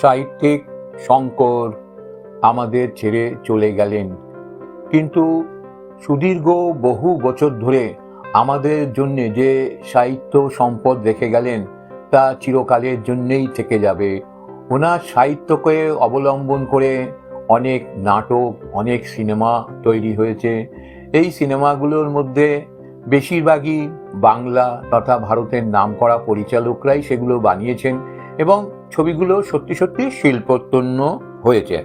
সাহিত্যিক শঙ্কর আমাদের ছেড়ে চলে গেলেন। কিন্তু সুদীর্ঘ বহু বছর ধরে আমাদের জন্য যে সাহিত্য সম্পদ রেখে গেলেন, তা চিরকালের জন্যেই থেকে যাবে। ওনার সাহিত্যকে অবলম্বন করে অনেক নাটক, অনেক সিনেমা তৈরি হয়েছে। এই সিনেমাগুলোর মধ্যে বেশিরভাগই বাংলা তথা ভারতের নামকরা পরিচালকরাই সেগুলো বানিয়েছেন এবং ছবিগুলো সত্যি সত্যি শিল্পোত্তন্ন হয়েছে।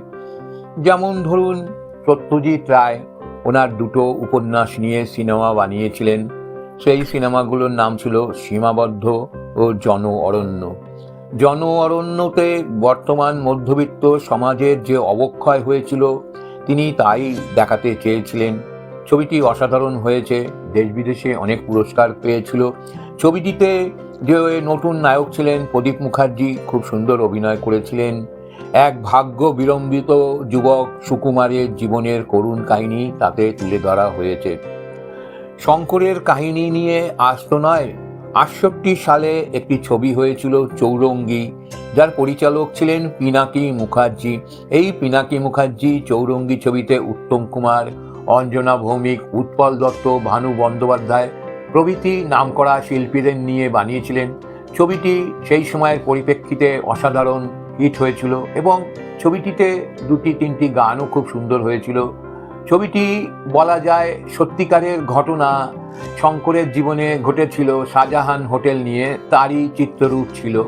যেমন ধরুন, সত্যজিৎ রায় ওনার দুটো উপন্যাস নিয়ে সিনেমা বানিয়েছিলেন। সেই সিনেমাগুলোর নাম ছিল সীমাবদ্ধ ও জন অরণ্য। জন অরণ্যতে বর্তমান মধ্যবিত্ত সমাজের যে অবক্ষয় হয়েছিল, তিনি তাই দেখাতে চেয়েছিলেন। ছবিটি অসাধারণ হয়েছে, দেশ বিদেশে অনেক পুরস্কার পেয়েছিল। ছবিটিতে যে নতুন নায়ক ছিলেন প্রদীপ মুখার্জি, খুব সুন্দর অভিনয় করেছিলেন। এক ভাগ্য বিলম্বিত যুবক সুকুমারের জীবনের করুণ কাহিনী তাতে তুলে ধরা হয়েছে। শঙ্করের কাহিনী নিয়ে আসতো নয়, আটষট্টি সালে একটি ছবি হয়েছিল চৌরঙ্গি, যার পরিচালক ছিলেন পিনাকি মুখার্জি। এই পিনাকি মুখার্জি চৌরঙ্গি ছবিতে উত্তম কুমার, অঞ্জনা ভৌমিক, উৎপল দত্ত, ভানু বন্দ্যোপাধ্যায় প্রভৃতি নামকরা শিল্পীদের নিয়ে বানিয়েছিলেন। ছবিটি সেই সময়ের পরিপ্রেক্ষিতে অসাধারণ হিট হয়েছিল এবং ছবিটিতে দুটি তিনটি গানও খুব সুন্দর হয়েছিল। ছবিটি বলা যায় সত্যিকারের ঘটনা। শঙ্করের জীবনে ঘটেছিল শাহজাহান হোটেল নিয়ে তারই চিত্ররূপ ছিল।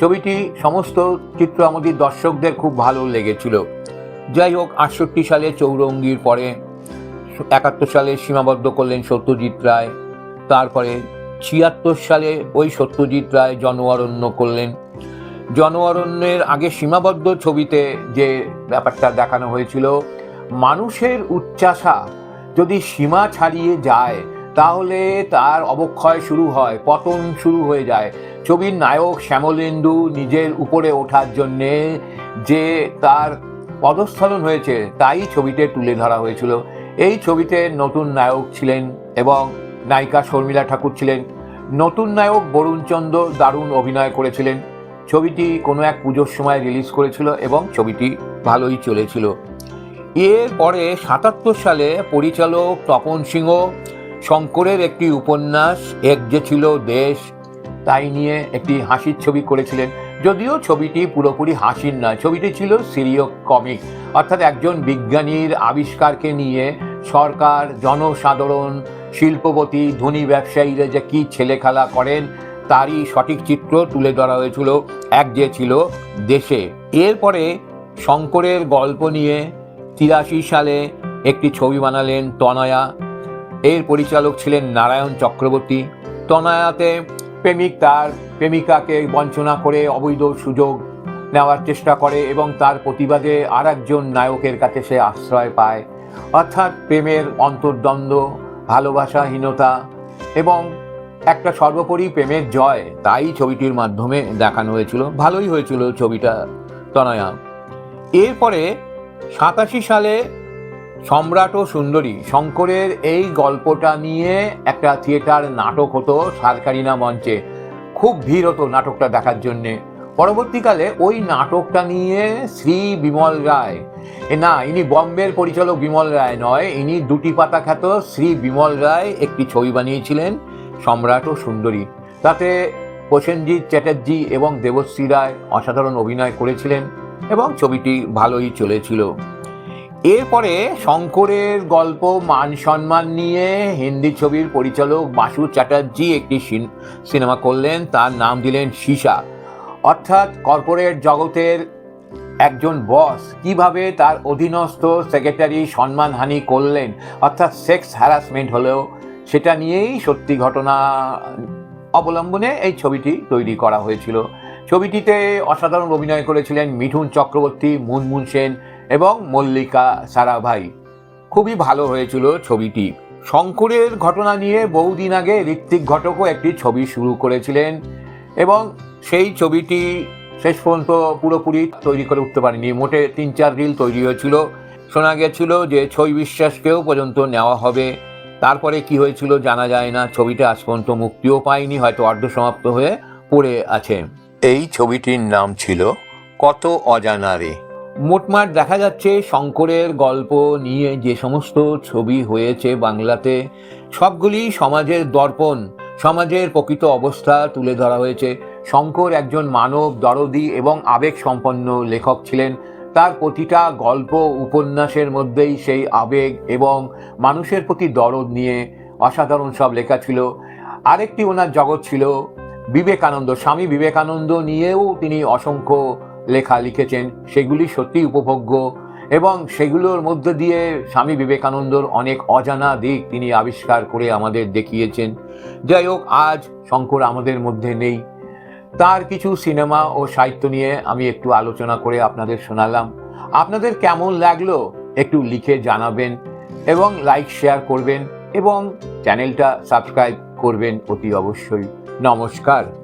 ছবিটি সমস্ত চিত্র আমাদের দর্শকদের খুব ভালো লেগেছিল। যাই হোক, আটষট্টি সালে চৌরঙ্গির পরে একাত্তর সালে সীমাবদ্ধ করলেন সত্যজিৎ রায়। তারপরে ছিয়াত্তর সালে ওই সত্যজিৎ রায় জনঅরণ্য করলেন। জনঅরণ্যের আগে সীমাবদ্ধ ছবিতে যে ব্যাপারটা দেখানো হয়েছিল, মানুষের উচ্চাসা যদি সীমা ছাড়িয়ে যায়, তাহলে তার অবক্ষয় শুরু হয়, পতন শুরু হয়ে যায়। ছবির নায়ক শ্যামলেন্দু নিজের উপরে ওঠার জন্যে যে তার পদস্খলন হয়েছে, তাই ছবিতে তুলে ধরা হয়েছিল। এই ছবিতে নতুন নায়ক ছিলেন এবং নায়িকা শর্মিলা ঠাকুর ছিলেন। নতুন নায়ক বরুণচন্দ্র দারুণ অভিনয় করেছিলেন। ছবিটি কোনো এক পুজোর সময় রিলিজ করেছিল এবং ছবিটি ভালোই চলেছিল। এরপরে সাতাত্তর সালে পরিচালক তপন সিংহ, শঙ্করের একটি উপন্যাস, এক যে ছিল দেশ, তাই নিয়ে একটি হাসির ছবি করেছিলেন। যদিও ছবিটি পুরোপুরি হাসির নয়, ছবিটি ছিল সিরিয় কমিক। অর্থাৎ একজন বিজ্ঞানীর আবিষ্কারকে নিয়ে সরকার, জনসাধারণ শিল্পপতি, ধনী ব্যবসায়ীরা যে কী ছেলেখেলা করেন, তারই সঠিক চিত্র তুলে ধরা হয়েছিল এক যে ছিল দেশে। এরপরে শঙ্করের গল্প নিয়ে তিরাশি সালে একটি ছবি বানালেন তনয়া। এর পরিচালক ছিলেন নারায়ণ চক্রবর্তী। তনয়াতে প্রেমিক তার প্রেমিকাকে বঞ্চনা করে অবৈধ সুযোগ নেওয়ার চেষ্টা করে এবং তার প্রতিবাদে আর নায়কের কাছে সে আশ্রয় পায়। অর্থাৎ প্রেমের অন্তর্দ্বন্দ্ব ভালোবাসাহীনতা এবং একটা সর্বোপরি প্রেমের জয়, তাই ছবিটির মাধ্যমে দেখানো হয়েছিল। ভালোই হয়েছিল ছবিটা, তনয়া। এরপরে সাতাশি সালে সম্রাট ও সুন্দরী শঙ্করের এই গল্পটা নিয়ে একটা থিয়েটার নাটক হতো সারকারিনা মঞ্চে। খুব ভিড় হতো নাটকটা দেখার জন্যে। পরবর্তীকালে ওই নাটকটা নিয়ে শ্রী বিমল রায় না, ইনি বম্বের পরিচালক বিমল রায় নয়, ইনি দুটি পাতা খ্যাত শ্রী বিমল রায় একটি ছবি বানিয়েছিলেন, সম্রাট ও সুন্দরী। তাতে প্রসেনজিৎ চ্যাটার্জি এবং দেবশ্রী রায় অসাধারণ অভিনয় করেছিলেন এবং ছবিটি ভালোই চলেছিল। এরপরে শঙ্করের গল্প, মান সম্মান নিয়ে হিন্দি ছবির পরিচালক বাসু চ্যাটার্জি একটি সিনেমা করলেন, তার নাম দিলেন সীসা। অর্থাৎ কর্পোরেট জগতের একজন বস কীভাবে তার অধীনস্থ সেক্রেটারি সম্মানহানি করলেন, অর্থাৎ সেক্স হ্যারাসমেন্ট হলেও সেটা নিয়েই সত্যি ঘটনা অবলম্বনে এই ছবিটি তৈরি করা হয়েছিল। ছবিটিতে অসাধারণ অভিনয় করেছিলেন মিঠুন চক্রবর্তী, মুনমুন সেন এবং মল্লিকা সারাভাই। খুবই ভালো হয়েছিল ছবিটি। শঙ্করের ঘটনা নিয়ে বহুদিন আগে ঋত্বিক ঘটকও একটি ছবি শুরু করেছিলেন এবং সেই ছবিটি শেষ পর্যন্ত পুরোপুরি তৈরি করে উঠতে পারেনি। মোটে তিন চার রিল তৈরি হয়েছিল। শোনা গেছিল যে ছবি বিশ্বাসকেও পর্যন্ত নেওয়া হবে। তারপরে কি হয়েছিল জানা যায় না। ছবিটা আজ পর্যন্ত মুক্তিও পায়নি হয়তো অর্ধসমাপ্ত হয়ে পড়ে আছে। এই ছবিটির নাম ছিল কত অজানা রে। মোটমাট দেখা যাচ্ছে শঙ্করের গল্প নিয়ে যে সমস্ত ছবি হয়েছে বাংলাতে সবগুলি সমাজের দর্পণ সমাজের প্রকৃত অবস্থা তুলে ধরা হয়েছে। শঙ্কর একজন মানব দরদি এবং আবেগ সম্পন্ন লেখক ছিলেন। তার প্রতিটা গল্প উপন্যাসের মধ্যেই সেই আবেগ এবং মানুষের প্রতি দরদ নিয়ে অসাধারণ সব লেখা ছিল। আরেকটি ওনার জগৎ ছিল বিবেকানন্দ, স্বামী বিবেকানন্দ নিয়েও তিনি অসংখ্য লেখা লিখেছেন। সেগুলি সত্যি উপভোগ্য এবং সেগুলোর মধ্য দিয়ে স্বামী বিবেকানন্দর অনেক অজানা দিক তিনি আবিষ্কার করে আমাদের দেখিয়েছেন। যাই হোক, আজ শঙ্কর আমাদের মধ্যে নেই। তার কিছু সিনেমা ও সাহিত্য নিয়ে আমি একটু আলোচনা করে আপনাদের শোনালাম। আপনাদের কেমন লাগল একটু লিখে জানাবেন এবং লাইক শেয়ার করবেন এবং চ্যানেলটা সাবস্ক্রাইব করবেন অতি অবশ্যই। নমস্কার।